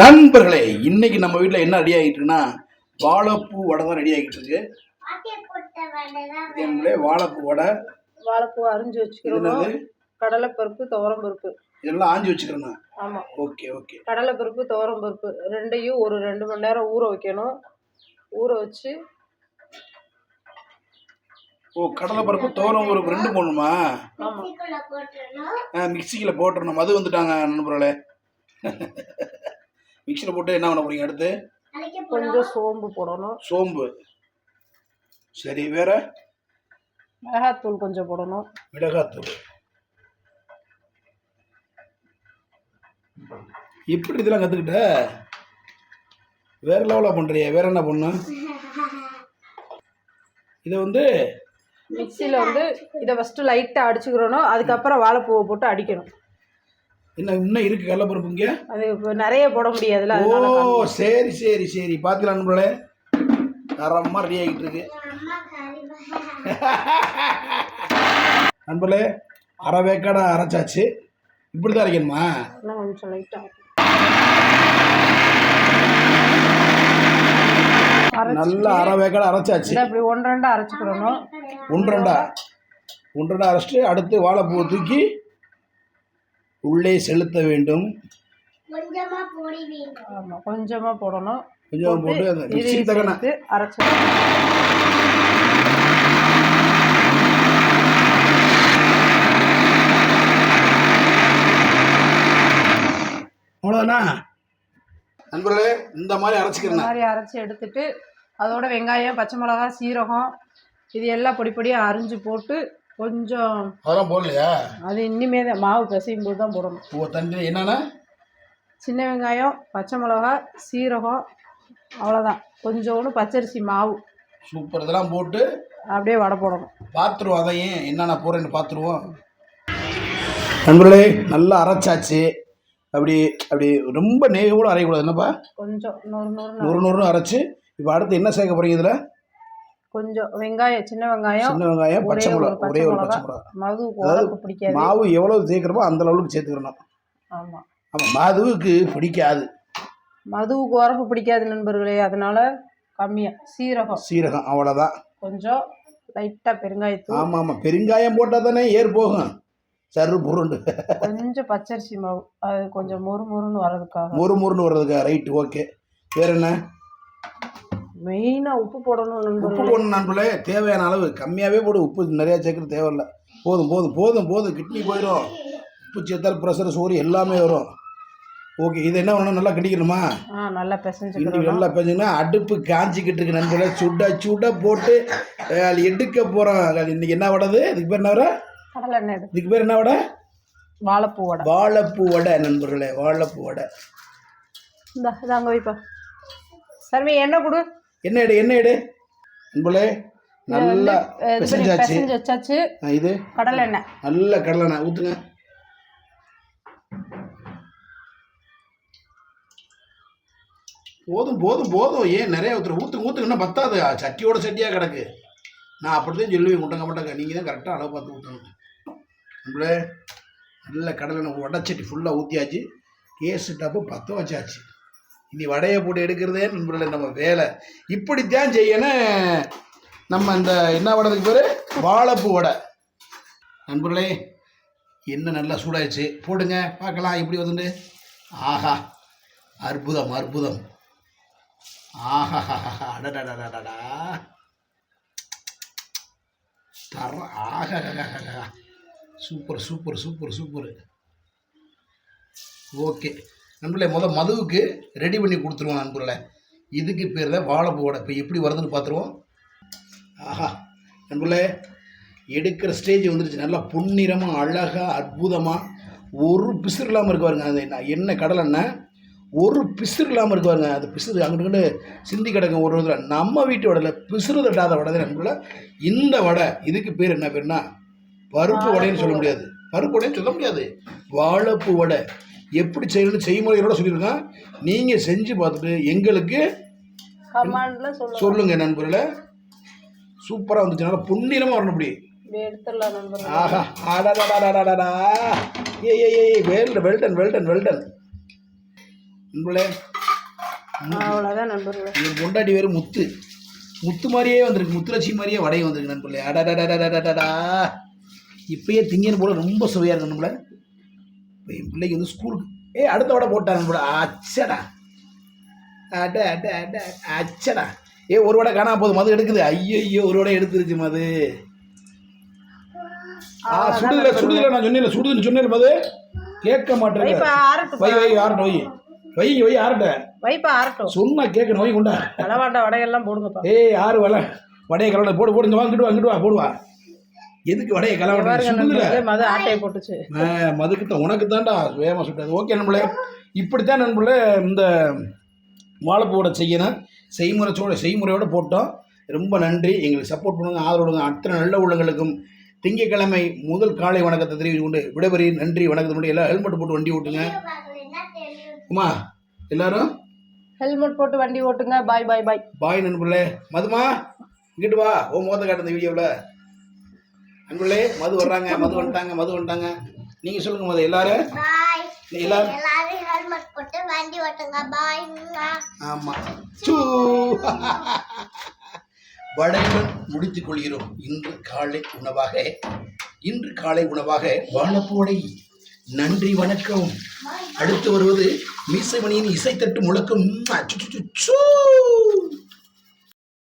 நண்பர்களே இன்னைக்கு நம்ம வீட்டில் என்ன ரெடி ஆகிட்டு இருக்குன்னா வாழைப்பூ வடை தான் ரெடி ஆகிட்டு இருக்கு வாழைப்பூ வடை வாழைப்பூ அரிஞ்சு வச்சுக்கிறோம். கடலைப்பருப்பு துவரம்பருப்பு. இதெல்லாம் ஆஞ்சி வச்சுக்கிறேண்ணா ஆமாம் ஓகே ஓகே. கடலைப்பருப்பு துவரம்பருப்பு ரெண்டையும் ஒரு ரெண்டு மணி நேரம் ஊற வைக்கணும். ஊற வச்சு ஓ கடலை பருப்பு தோரம் ஒரு ரெண்டு போடணுமா மிக்சியில் போட்டுறணும். மது வந்துட்டாங்க நண்பர்களே. மிக்சியில் போட்டு என்ன பண்ண போறீங்க அடுத்து? கொஞ்சம் சோம்பு போடணும். சோம்பு. சரி வேற? மிளகாத்தூள் கொஞ்சம் போடணும். மிளகாத்தூள். எப்படி இதெல்லாம் கற்றுக்கிட்ட வேற லெவலாக பண்ணுறிய வேற என்ன பண்ணு? இதை வந்து மிக்சியில் வந்து இதை ஃபஸ்ட்டு லைட்டாக அடிச்சுக்கிறணும். அதுக்கப்புறம் வாழைப்பூவை போட்டு அடிக்கணும். என்ன இன்னும் இருக்கு கடலப்பருப்பு இங்கே? அது நிறைய போட முடியாதுல்ல ஓ. சரி சரி சரி. பார்த்துக்கலாம் நண்பர்களே. தரமாக ரெடி ஆகிட்டு இருக்கு. நண்பர்களே அரை வேக்காடா அரைச்சாச்சு. இப்படி தான் அரைக்கணுமா நல்லா அரை வேக்காடா அரைச்சாச்சு. இப்படி ஒன்று ரெண்டாக அரைச்சிக்கிறணும். ஒன்றரை ஒன்றரை அரைச்சிட்டு அடுத்து வாழைப்பூவை தூக்கி உள்ளே செலுத்த வேண்டும். ஆமாம் கொஞ்சமாக போடணும். கொஞ்சம் போட்டு அந்த மிக்சி அவ்வளோதானா நண்பர்களே இந்த மாதிரி இந்த அரைச்சிக்கிறேன் மாதிரி அரைச்சி எடுத்துட்டு அதோட வெங்காயம் பச்சை மிளகா சீரகம் இது எல்லாம் பொடி பொடியாக அரிஞ்சு போட்டு கொஞ்சம் அதெல்லாம் போடலையா? அது இனிமே தான் மாவு பிசையும் போது தான் போடணும். ஓ தண்ணி என்னன்னா சின்ன வெங்காயம் பச்சை மிளகா சீரகம் அவ்வளோதான் கொஞ்சோண்டு பச்சரிசி மாவு. சூப்பர். இதெல்லாம் போட்டு அப்படியே வடை போடணும். பார்த்துருவோம். அதையும் என்னென்ன போகிறேன்னு பார்த்துருவோம். நண்பர்களே நல்லா அரைச்சாச்சு. அப்படி அப்படி ரொம்ப நெய் கூட அரையக்கூடாது. என்னப்பா? கொஞ்சம் நூறு நூறு நூறு நூறு அரைச்சு. இப்போ அடுத்து என்ன சேர்க்க போகிறீங்க இதில்? கொஞ்சம் வெங்காயம் சின்ன வெங்காயம் சின்ன வெங்காயம் பச்சை மிளகா ஒரே ஒரு பச்சை மிளகா. மது அதாவது உடம்பு பிடிக்காது. மாவு எவ்வளோ சேர்க்குறமோ அந்த லெவலுக்கு சேர்த்துக்கிறணும் ஆமாம் ஆமாம் மதுவுக்கு பிடிக்காது. மதுவுக்கு உரப்பு பிடிக்காது நண்பர்களே அதனால கம்மியாக சீரகம். சீரகம் அவ்வளோதான் கொஞ்சம் லைட்டாக பெருங்காயத்தூள். ஆமாம் ஆமாம் பெருங்காயம் போட்டால் தானே ஏர் போகும். சரு புருண்டு. கொஞ்சம் பச்சரிசி மாவு. அது கொஞ்சம் மொறு மொறுன்னு வர்றதுக்காக. முறு முறுன்னு வர்றதுக்கா ரைட்டு ஓகே. வேற என்ன? மெயினாக உப்பு போடணும் உப்பு போடணும் நண்பர்களே தேவையான அளவு. கம்மியாகவே போடு. உப்பு நிறையா சேர்க்கறது தேவையில்ல. போதும் போதும் போதும் போதும். கிட்னி போயிடும் உப்பு சேர்த்தால் ப்ரெஷர் சோறு எல்லாமே வரும். ஓகே இது என்ன பண்ணணும் நல்லா கடிக்கணுமா நல்லா பிசைஞ்சுக்கிறோம் நல்லா பேசுங்கன்னா அடுப்பு காஞ்சிக்கிட்டு இருக்கு நண்பர்களே. சுட சுட போட்டு எடுக்க போகிறோம் இன்னைக்கு என்ன வடது இதுக்கு பேர் என்ன எடு இதுக்கு பேர் என்ன வடை? வாழைப்பூ வடை. வாழைப்பூ வடை நண்பர்களே. வாழைப்பூ வடை. இந்த அங்கே வைப்பா. சர்வி எண்ணெய் கொடு. என்ன எடு என்ன எடு? நண்பர்களே நல்லா பிசைஞ்சாச்சு. பிசைஞ்சு வச்சாச்சு. இது? கடலை எண்ணெய். நல்ல கடலை ஊற்றுங்க போதும் போதும் போதும். ஏன் நிறைய ஊற்றுற ஊற்றுங்க ஊற்றுங்க இன்னும் பத்தாது. சட்டியோட சட்டியாக கிடக்கு. நான் அப்படிதான் சொல்லுவேன் முட்டங்க மாட்டாங்க. நீங்கள் தான் கரெக்டாக அளவு பார்த்து ஊற்றணும் நம்மளே நல்ல கடலை வடைச்சட்டி ஃபுல்லாக ஊற்றியாச்சு கேஸு டப்பு பற்ற வச்சாச்சு. இனி வடையை போட்டு எடுக்கிறதே நண்பர்களே நம்ம வேலை. இப்படித்தான் செய்யணும் நம்ம இந்த என்ன வடதுக்கு பேர்? வாழைப்பூ வடை. நண்பர்களே என்ன நல்லா சூடாயிடுச்சு. போடுங்க பார்க்கலாம் எப்படி வந்துட்டு ஆஹா அற்புதம் அற்புதம். ஆஹா அடடடடடா தர ஆஹா super super super super. Okay. நண்பர்களே முதல் மதுவுக்கு ரெடி பண்ணி கொடுத்துருவோம் நண்பர்களே. இதுக்கு பேர் தான் வாழைப்பூ வடை. இப்போ எப்படி வருதுன்னு பார்த்துருவோம். ஆஹா நண்பர்களே எடுக்கிற ஸ்டேஜ் வந்துருச்சு. நல்லா பொன்னிறமாக அழகாக அற்புதமாக ஒரு பிசுறு இல்லாமல் இருக்கு பாருங்க. என்ன- என்ன கடலைன்னா ஒரு பிசுறு இல்லாமல் இருக்கு பாருங்க. அது பிசுறு அங்கிட்டு சிந்தி கிடக்கும் ஒரு இதில் நம்ம வீட்டு வடையில் பிசுறு தட்டாத வடை தான் நண்பர்களே. இந்த வடை இதுக்கு பேர் என்ன பேர்னா பருப்பு வடைன்னு சொல்ல முடியாது. பருப்பு வடைன்னு சொல்ல முடியாது. வாழைப்பூ வடை. எப்படி செய்யணும்னு செய்முறைகளோட சொல்லியிருக்கோம் நீங்கள் செஞ்சு பார்த்துட்டு எங்களுக்கு சொல்லுங்கள் நண்பர்களே. சூப்பராக வந்துச்சு. நல்லா பொன்னிறமாக வரணும் இப்படி. ஆஹா. அடடடடடடடா. ஏய் ஏய் ஏய் வெல்டன் வெல்டன் வெல்டன் வெல்டன் நண்பர்களே அவ்வளோதான் நண்பர்களே. என் பொண்டாட்டி வேறு முத்து. முத்து மாதிரியே வந்திருக்கு. முத்துலட்சுமி மாதிரியே வடையும் வந்திருக்கு நண்பர்களே. அடடடடடடடா இப்பயே திங்கன்னு போல ரொம்ப சுவையாக இருக்கு நண்பர்களே. இப்போ என் பிள்ளைக்கு வந்து ஸ்கூலுக்கு ஏ அடுத்த வடை போட்டா நண்பர்களே அச்சடா. அட அட அட அச்சடா. ஏ ஒரு வடை காணாம போகுது மது எடுக்குது. ஐயோ ஐயோ ஒரு வடை எடுத்துருச்சு மது. ஆ சுடுதில்ல சுடுதில்ல நான் சொன்னேன் சுடுதுன்னு சொன்னேன் மது. கேட்க ஆறட்டும் வை வை ஆரட்டும் வை. வைங்க வை ஆரட்ட வைப்பா ஆறட்டும். சொன்னா கேட்கணும் வை கொண்டா. அளவாண்ட வடையெல்லாம் போடுங்கப்பா. ஏய் யாரு வல வடையை கலவட போடு போடு இங்க வா இங்கிட்டு வா இங்கிட்டு வா போடுவா எதுக்கு வடையை நண்பர்களே மது ஆட்டையை போட்டுச்சு. மதுக்கிட்ட உனக்கு தான்டா வேகமாக சுட்டாது ஓகே நண்பளே இப்படித்தான் நண்பளே இந்த வாழைப்பூவோட செய்யணும் செய்முறைச்சோட செய்முறையோட போட்டோம். ரொம்ப நன்றி. எங்களுக்கு சப்போர்ட் பண்ணுங்க ஆதரவு அத்தனை நல்ல உள்ளங்களுக்கும் திங்கட்கிழமை முதல் காலை வணக்கத்தை தெரிவித்து கொண்டு விடைபெறி நன்றி வணக்கத்தை எல்லாம் ஹெல்மெட் போட்டு வண்டி ஓட்டுங்க. அம்மா எல்லாரும்? ஹெல்மெட் போட்டு வண்டி ஓட்டுங்க. பாய் பாய் பாய் பாய் நண்பர்களே. மதுமா இங்கிட்டு வா. ஓ முகத்தை காட்டு இந்த வீடியோவில் நண்பர்களே மது வர்றாங்க மது வந்துட்டாங்க மது வந்துட்டாங்க. நீங்கள் சொல்லுங்க மது எல்லாரும்? எல்லாரும்? ஹெல்மெட் போட்டு வண்டி ஓட்டுங்க பாய் ஆமாம் சூ. வடையுடன் முடித்துக் கொள்கிறோம். இன்று காலை உணவாக இன்று காலை உணவாக வாழைப்பூடை. நன்றி வணக்கம். அடுத்து வருவது மீசைமணியின் இசைத்தட்டு முழக்கம்.